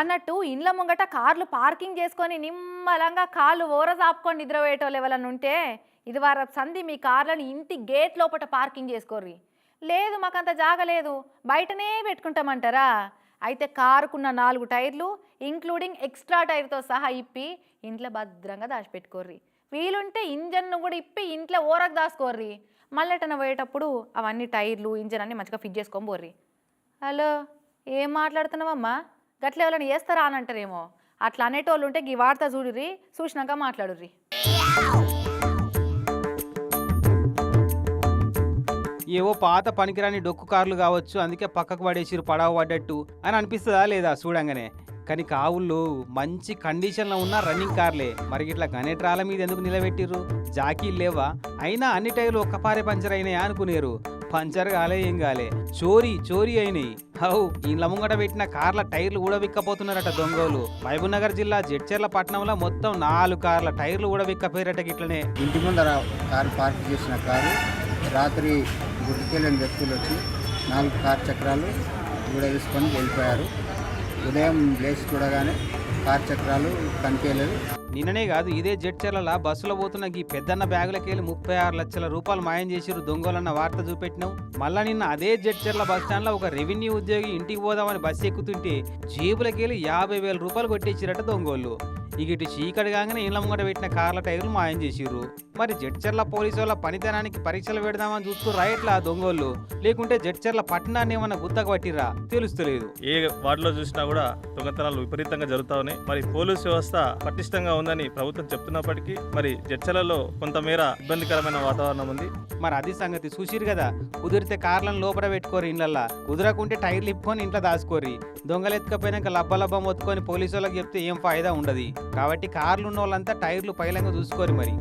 అన్నట్టు ఇండ్ల ముంగట కార్లు పార్కింగ్ చేసుకొని నిమ్మలంగా కాళ్ళు ఓర చాపుకొని నిద్రపోయేటోళ్ళు ఎవరైనా ఉంటే ఇది వారి సంధి మీ కార్లను ఇంటి గేట్ లోపల పార్కింగ్ చేసుకోర్రి. లేదు మాకంత జాగలేదు బయటనే పెట్టుకుంటామంటారా? అయితే కారుకున్న నాలుగు టైర్లు ఇంక్లూడింగ్ ఎక్స్ట్రా టైర్తో సహా ఇప్పి ఇంట్లో భద్రంగా దాచిపెట్టుకోర్రి. వీలుంటే ఇంజన్ను కూడా ఇప్పి ఇంట్లో ఓరకు దాచుకోర్రి. మళ్ళటన పోయేటప్పుడు అవన్నీ టైర్లు ఇంజన్ అన్నీ మంచిగా ఫిట్ చేసుకొని పోర్రి. హలో ఏం మాట్లాడుతున్నావమ్మా? గట్ల ఎవరైనా చేస్తారా అని అంటారేమో. అట్లా అనేటోళ్ళు ఉంటే గీ వార్త చూడుర్రి చూసినాక మాట్లాడుర్రి. ఏవో పాత పనికిరాని డొక్కు కార్లు కావచ్చు అందుకే పక్కకు పడేసిరు పడవ పడ్డట్టు అని అనిపిస్తుందా లేదా చూడంగానే. కానీ కావుళ్ళు మంచి కండిషన్లో ఉన్న రన్నింగ్ కార్లే. మరి ఇట్లా గనేట్రాల మీద ఎందుకు నిలబెట్టిర్రు? జాకీలు లేవా అయినా అన్ని టైర్లు ఒక్కపారే పంచర్ అయినాయా అనుకునేరు. పంచర్ కాలే ఏం కాలే. చోరీ చోరీ అయినాయి. హౌ ఇండ్ల ముంగట పెట్టిన కార్ల టైర్లు కూడా దొంగలు దొంగోలు. మహబూబ్నగర్ జిల్లా జడ్చర్ల పట్టణంలో మొత్తం నాలుగు కార్ల టైర్లు కూడా విక్కపోయారట ఇట్లనే ఇంటి ముందర కారు పార్క్ చేసిన కారు రాత్రి గుర్తుకెళ్ళిన వ్యక్తులు వచ్చి నాలుగు కార్ చక్రాలు కూడా తీసుకొని వెళ్ళిపోయారు. ఉదయం లేచి చూడగానే కార్ చక్రాలు కనిపించలేదు. నిన్ననే కాదు ఇదే జడ్చర్ల బస్సులో పోతున్న ఈ పెద్దన్న బ్యాగులకెళ్ళి ముప్పై ఆరు లక్షల రూపాయలు మాయం చేసిరు దొంగలన్న వార్త చూపెట్టినాం మళ్ళా నిన్న అదే జడ్చర్ల బస్ స్టాండ్లో ఒక రెవెన్యూ ఉద్యోగి ఇంటికి పోదామని బస్సు ఎక్కుతుంటే జేబులకెళ్ళి యాభై వేల రూపాయలు కొట్టేసిరట దొంగోళ్ళు. ఇక ఇటు చీకటి కాగానే ఇళ్ళ ముంగట పెట్టిన కార్ల టైర్లు మాయం చేసిర్రు. మరి జడ్చర్ల పోలీసు వాళ్ళ పనితనానికి పరీక్షలు పెడదామని చూస్తూ రాయట్లా ఆ దొంగోళ్ళు? లేకుంటే జడ్చర్ల పట్టణాన్ని ఏమన్నా గుత్తకు పట్టిర్రా? తెలుస్తలేదు. ఏ వార్డులో చూసినా కూడా దొంగతనాలు విపరీతంగా జరుగుతా ఉన్నాయి. మరి పోలీస్ వ్యవస్థ పటిష్టంగా ఉందని ప్రభుత్వం చెప్తున్నప్పటికీ మరి చర్చలలో కొంతమేర ఇబ్బందికరమైన వాతావరణం ఉంది. మరి అది సంగతి చూసిరు కదా. కుదిరితే కార్లను లోపల పెట్టుకోరు ఇండ్లల్లా కుదరకుంటే టైర్లు ఇప్పుకొని ఇంట్లో దాచుకోరి దొంగలు ఎత్తుకపోయినాక లబ్బ లబ్బం ఒత్తుకొని పోలీసు వాళ్ళకి చెప్తే ఏం ఫాయిదా ఉండదు. కాబట్టి కార్లు ఉన్న వాళ్ళంతా టైర్లు పైలంగా చూసుకోరు మరి.